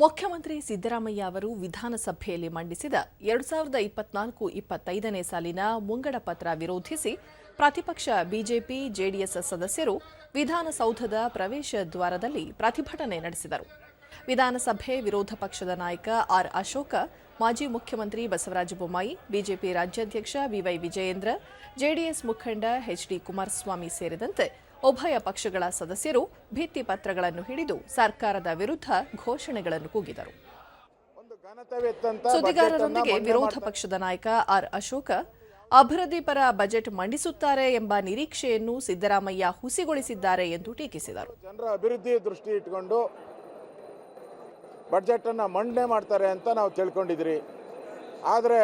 ಮುಖ್ಯಮಂತ್ರಿ ಸಿದ್ದರಾಮಯ್ಯ ಅವರು ವಿಧಾನಸಭೆಯಲ್ಲಿ ಮಂಡಿಸಿದ ಎರಡು ಸಾವಿರದ ಇಪ್ಪತ್ನಾಲ್ಕು ಇಪ್ಪತ್ತೈದನೇ ಸಾಲಿನ ಮುಂಗಡ ಪತ್ರ ವಿರೋಧಿಸಿ ಪ್ರತಿಪಕ್ಷ ಬಿಜೆಪಿ ಜೆಡಿಎಸ್ ಸದಸ್ಯರು ವಿಧಾನಸೌಧದ ಪ್ರವೇಶ ದ್ವಾರದಲ್ಲಿ ಪ್ರತಿಭಟನೆ ನಡೆಸಿದರು. ವಿಧಾನಸಭೆ ವಿರೋಧ ಪಕ್ಷದ ನಾಯಕ ಆರ್ ಅಶೋಕ, ಮಾಜಿ ಮುಖ್ಯಮಂತ್ರಿ ಬಸವರಾಜ ಬೊಮ್ಮಾಯಿ, ಬಿಜೆಪಿ ರಾಜ್ಯಾಧ್ಯಕ್ಷ ಬಿವೈ ವಿಜಯೇಂದ್ರ, ಜೆಡಿಎಸ್ ಮುಖಂಡ ಎಚ್ಡಿ ಕುಮಾರಸ್ವಾಮಿ ಸೇರಿದಂತೆ ಉಭಯ ಪಕ್ಷಗಳ ಸದಸ್ಯರು ಭಿತ್ತಿಪತ್ರಗಳನ್ನು ಹಿಡಿದು ಸರ್ಕಾರದ ವಿರುದ್ಧ ಘೋಷಣೆಗಳನ್ನು ಕೂಗಿದರು. ಸುದ್ದಿಗಾರರೊಂದಿಗೆ ವಿರೋಧ ಪಕ್ಷದ ನಾಯಕ ಆರ್ ಅಶೋಕ, ಅಭಿವೃದ್ಧಿ ಪರ ಬಜೆಟ್ ಮಂಡಿಸುತ್ತಾರೆ ಎಂಬ ನಿರೀಕ್ಷೆಯನ್ನು ಸಿದ್ದರಾಮಯ್ಯ ಹುಸಿಗೊಳಿಸಿದ್ದಾರೆ ಎಂದು ಟೀಕಿಸಿದರು. ಜನರ ಅಭಿವೃದ್ಧಿ ದೃಷ್ಟಿ ಇಟ್ಕೊಂಡು ಬಡ್ಜೆಟ್ ಅನ್ನ ಮಂಡನೆ ಮಾಡ್ತಾರೆ ಅಂತ ನಾವು ತಿಳ್ಕೊಂಡಿದ್ರಿ ಆದರೆ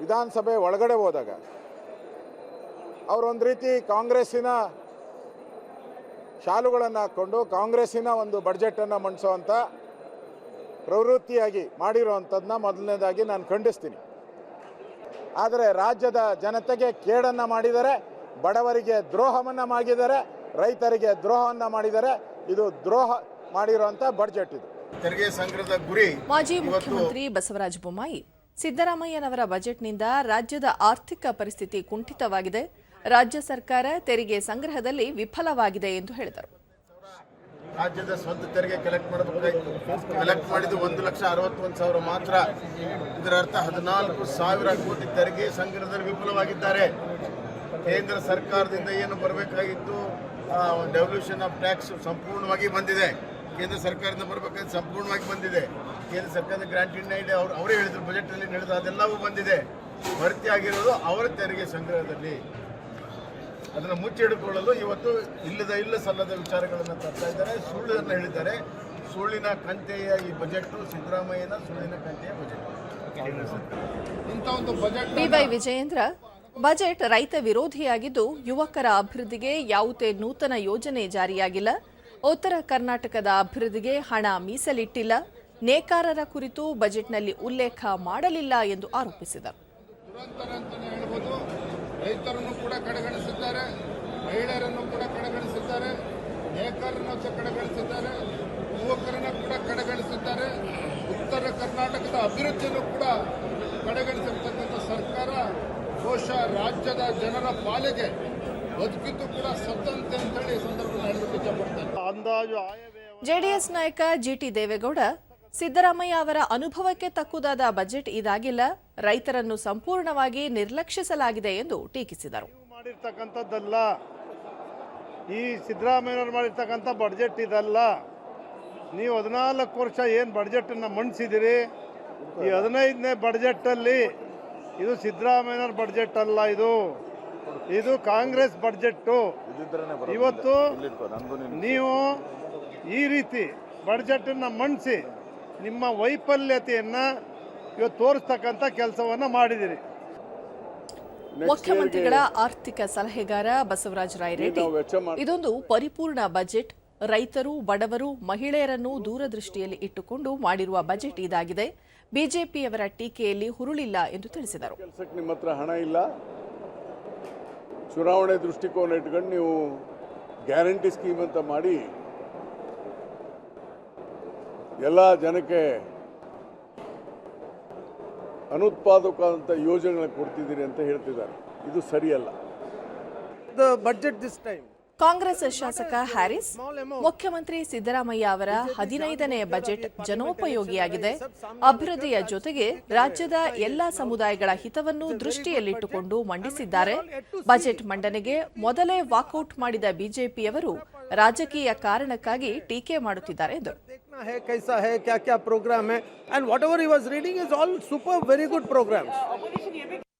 ವಿಧಾನಸಭೆ ಒಳಗಡೆ ಹೋದಾಗ ಅವರೊಂದು ರೀತಿ ಕಾಂಗ್ರೆಸ್ಸಿನ ಶಾಲುಗಳನ್ನು ಹಾಕ್ಕೊಂಡು ಕಾಂಗ್ರೆಸ್ಸಿನ ಒಂದು ಬಡ್ಜೆಟನ್ನು ಮಂಡಿಸೋವಂಥ ಪ್ರವೃತ್ತಿಯಾಗಿ ಮಾಡಿರೋವಂಥದ್ದನ್ನ ಮೊದಲನೇದಾಗಿ ನಾನು ಖಂಡಿಸ್ತೀನಿ. ಆದರೆ ರಾಜ್ಯದ ಜನತೆಗೆ ಕೇಡನ್ನು ಮಾಡಿದರೆ, ಬಡವರಿಗೆ ದ್ರೋಹವನ್ನು ಮಾಡಿದ್ದಾರೆ ರೈತರಿಗೆ ದ್ರೋಹವನ್ನು ಮಾಡಿದ್ದಾರೆ ಇದು ದ್ರೋಹ ಮಾಡಿರುವಂಥ ಬಡ್ಜೆಟ್ ಇದು. ತೆರಿಗೆ ಸಂಗ್ರಹದ ಗುರಿ ಮಾಜಿ ಮುಖ್ಯಮಂತ್ರಿ ಬಸವರಾಜ ಬೊಮ್ಮಾಯಿ. ಸಿದ್ದರಾಮಯ್ಯನವರ ಬಜೆಟ್ನಿಂದ ರಾಜ್ಯದ ಆರ್ಥಿಕ ಪರಿಸ್ಥಿತಿ ಕುಂಠಿತವಾಗಿದೆ. ರಾಜ್ಯ ಸರ್ಕಾರ ತೆರಿಗೆ ಸಂಗ್ರಹದಲ್ಲಿ ವಿಫಲವಾಗಿದೆ ಎಂದು ಹೇಳಿದರು. ರಾಜ್ಯದ ಸ್ವಂತ ತೆರಿಗೆ ಕಲೆಕ್ಟ್ ಮಾಡಬೇಕಾಗಿತ್ತು ಕಲೆಕ್ಟ್ ಮಾಡಿದ್ದು ಒಂದು ಲಕ್ಷ ಅರವತ್ತೊಂದು ಸಾವಿರ ಮಾತ್ರ. ಇದರ ಅರ್ಥ ಹದಿನಾಲ್ಕು ಸಾವಿರ ಕೋಟಿ ತೆರಿಗೆ ಸಂಗ್ರಹದಲ್ಲಿ ವಿಫಲವಾಗಿದ್ದಾರೆ. ಕೇಂದ್ರ ಸರ್ಕಾರದಿಂದ ಏನು ಬರಬೇಕಾಗಿತ್ತು? ಡೆವಲ್ಯೂಷನ್ ಆಫ್ ಟ್ಯಾಕ್ಸ್ ಸಂಪೂರ್ಣವಾಗಿ ಬಂದಿದೆ. ಕೇಂದ್ರ ಸರ್ಕಾರದಿಂದ ಬರಬೇಕಾಗಿದ್ದು ಸಂಪೂರ್ಣವಾಗಿ ಬಂದಿದೆ. ಕೇಂದ್ರ ಸರ್ಕಾರದ ಗ್ರಾಂಟ್ ಇದೆ. ಅವ್ರು ಅವರೇ ಹೇಳಿದ್ರು ಬಜೆಟಲ್ಲಿ ನಡೆದ ಅದೆಲ್ಲವೂ ಬಂದಿದೆ. ಭರ್ತಿ ಆಗಿರೋದು ಅವರ ತೆರಿಗೆ ಸಂಗ್ರಹದಲ್ಲಿ. ಅದನ್ನು ಮುಚ್ಚಿಡಿಕೊಳ್ಳಲು ಇವತ್ತು ಇಲ್ಲದ ಇಲ್ಲ ಸಲ್ಲದ ವಿಚಾರಗಳನ್ನು ತರ್ತಾ ಇದ್ದಾರೆ. ಸುಳ್ಳನ್ನು ಹೇಳಿದ್ದಾರೆ. ಸುಳ್ಳಿನ ಕಂತೆಯ ಈ ಬಜೆಟ್ ಸಿದ್ದರಾಮಯ್ಯನ ಸುಳ್ಳಿನ ಕಂತೆಯ ಬಜೆಟ್ ಇಂಥ ಒಂದು ಬಜೆಟ್ ವಿಜಯೇಂದ್ರ ಬಜೆಟ್ ರೈತ ವಿರೋಧಿಯಾಗಿದ್ದು ಯುವಕರ ಅಭಿವೃದ್ಧಿಗೆ ಯಾವುದೇ ನೂತನ ಯೋಜನೆ ಜಾರಿಯಾಗಿಲ್ಲ. ಉತ್ತರ ಕರ್ನಾಟಕದ ಅಭಿವೃದ್ಧಿಗೆ ಹಣ ಮೀಸಲಿಟ್ಟಿಲ್ಲ. ನೇಕಾರರ ಕುರಿತು ಬಜೆಟ್ನಲ್ಲಿ ಉಲ್ಲೇಖ ಮಾಡಲಿಲ್ಲ ಎಂದು ಆರೋಪಿಸಿದರು. ರೈತರನ್ನು ಕೂಡ ಕಡೆಗಣಿಸಿದ್ದಾರೆ. ಮಹಿಳೆಯರನ್ನು ಕೂಡ ಕಡೆಗಣಿಸಿದ್ದಾರೆ. ನೇಕಾರರನ್ನು ಕಡೆಗಣಿಸಿದ್ದಾರೆ. ಯುವಕರನ್ನು ಕೂಡ ಕಡೆಗಣಿಸಿದ್ದಾರೆ. ಉತ್ತರ ಕರ್ನಾಟಕದ ಅಭಿವೃದ್ಧಿಯನ್ನು ಕೂಡ ಕಡೆಗಣಿಸಿರ್ತಕ್ಕಂಥ ಸರ್ಕಾರ ಬಹುಶಃ ರಾಜ್ಯದ ಜನರ ಪಾಲಿಗೆ ಬದುಕಿದ್ದು ಕೂಡ ಸತ್ತಂತೆ ಅಂತೇಳಿ ಹೇಳಿ ಸಂದರ್ಭದಲ್ಲಿ ಅಂದಾಜು ಜೆಡಿಎಸ್ ನಾಯಕ ಜಿಟಿ ದೇವೇಗೌಡ ಸಿದ್ದರಾಮಯ್ಯ ಅವರ ಅನುಭವಕ್ಕೆ ತಕ್ಕುದಾದ ಬಜೆಟ್ ಇದಾಗಿಲ್ಲ. ರೈತರನ್ನು ಸಂಪೂರ್ಣವಾಗಿ ನಿರ್ಲಕ್ಷಿಸಲಾಗಿದೆ ಎಂದು ಟೀಕಿಸಿದರು. ಮಾಡಿರ್ತಕ್ಕಂಥದ್ದಲ್ಲ. ಈ ಸಿದ್ದರಾಮಯ್ಯವರು ಮಾಡಿರ್ತಕ್ಕಂಥ ಬಡ್ಜೆಟ್ ಇದಲ್ಲ. ನೀವು ಹದಿನಾಲ್ಕು ವರ್ಷ ಏನು ಬಡ್ಜೆಟನ್ನು ಮಂಡಿಸಿದಿರಿ? ಈ ಹದಿನೈದನೇ ಬಡ್ಜೆಟ್ಟಲ್ಲಿ ಇದು ಸಿದ್ದರಾಮಯ್ಯವ್ರ ಬಡ್ಜೆಟ್ ಅಲ್ಲ ಇದು. ಇದು ಕಾಂಗ್ರೆಸ್ ಬಡ್ಜೆಟ್ಟು. ಇವತ್ತು ನೀವು ಈ ರೀತಿ ಬಡ್ಜೆಟನ್ನು ಮಂಡಿಸಿ ನಿಮ್ಮ ವೈಫಲ್ಯತೆಯನ್ನು ಇವತ್ತು ತೋರಿಸ್ತಕ್ಕಂಥ ಕೆಲಸವನ್ನು ಮಾಡಿದಿರಿ. ಮುಖ್ಯಮಂತ್ರಿಗಳ ಆರ್ಥಿಕ ಸಲಹೆಗಾರ ಬಸವರಾಜ ರಾಯರೆಡ್ಡಿ. ಇದೊಂದು ಪರಿಪೂರ್ಣ ಬಜೆಟ್. ರೈತರು ಬಡವರು ಮಹಿಳೆಯರನ್ನು ದೂರದೃಷ್ಟಿಯಲ್ಲಿ ಇಟ್ಟುಕೊಂಡು ಮಾಡಿರುವ ಬಜೆಟ್ ಇದಾಗಿದೆ. ಬಿಜೆಪಿಯವರ ಟೀಕೆಯಲ್ಲಿ ಹುರುಳಿಲ್ಲ ಎಂದು ತಿಳಿಸಿದರು. ನಿಮ್ಮ ಹತ್ರ ಹಣ ಇಲ್ಲ. ಚುನಾವಣೆ ದೃಷ್ಟಿಕೋನ ಇಟ್ಕೊಂಡು ನೀವು ಗ್ಯಾರಂಟಿ ಸ್ಕೀಮ್ ಅಂತ ಮಾಡಿ ಎಲ್ಲ ಜನಕ್ಕೆ ಅನುತ್ಪಾದಕ ಅಂತ ಯೋಜನೆಗಳನ್ನ ಕೊಡ್ತಿದ್ದೀರಿ ಅಂತ ಹೇಳ್ತಿದ್ದಾರೆ ಇದು ಸರಿಯಲ್ಲ the budget this time. Congress ಶಾಸಕ ಹ್ಯಾರಿಸ್ ಮುಖ್ಯಮಂತ್ರಿ ಸಿದ್ದರಾಮಯ್ಯ ಅವರ ಹದಿನೈದನೇ ಬಜೆಟ್ ಜನೋಪಯೋಗಿಯಾಗಿದೆ ಅಭಿವೃದ್ಧಿಯ ಜೊತೆಗೆ ರಾಜ್ಯದ ಎಲ್ಲಾ ಸಮುದಾಯಗಳ ಹಿತವನ್ನು ದೃಷ್ಟಿಯಲ್ಲಿಟ್ಟುಕೊಂಡು ಮಂಡಿಸಿದ್ದಾರೆ ಬಜೆಟ್ ಮಂಡನೆಗೆ ಮೊದಲೇ ವಾಕೌಟ್ ಮಾಡಿದ ಬಿಜೆಪಿಯವರು ರಾಜಕೀಯ ಕಾರಣಕ್ಕಾಗಿ ಟೀಕೆ ಮಾಡುತ್ತಿದ್ದಾರೆ ಎಂದರು देखना है कैसा है क्या क्या प्रोग्राम है and whatever he was reading is all super very good programs opposition ये भी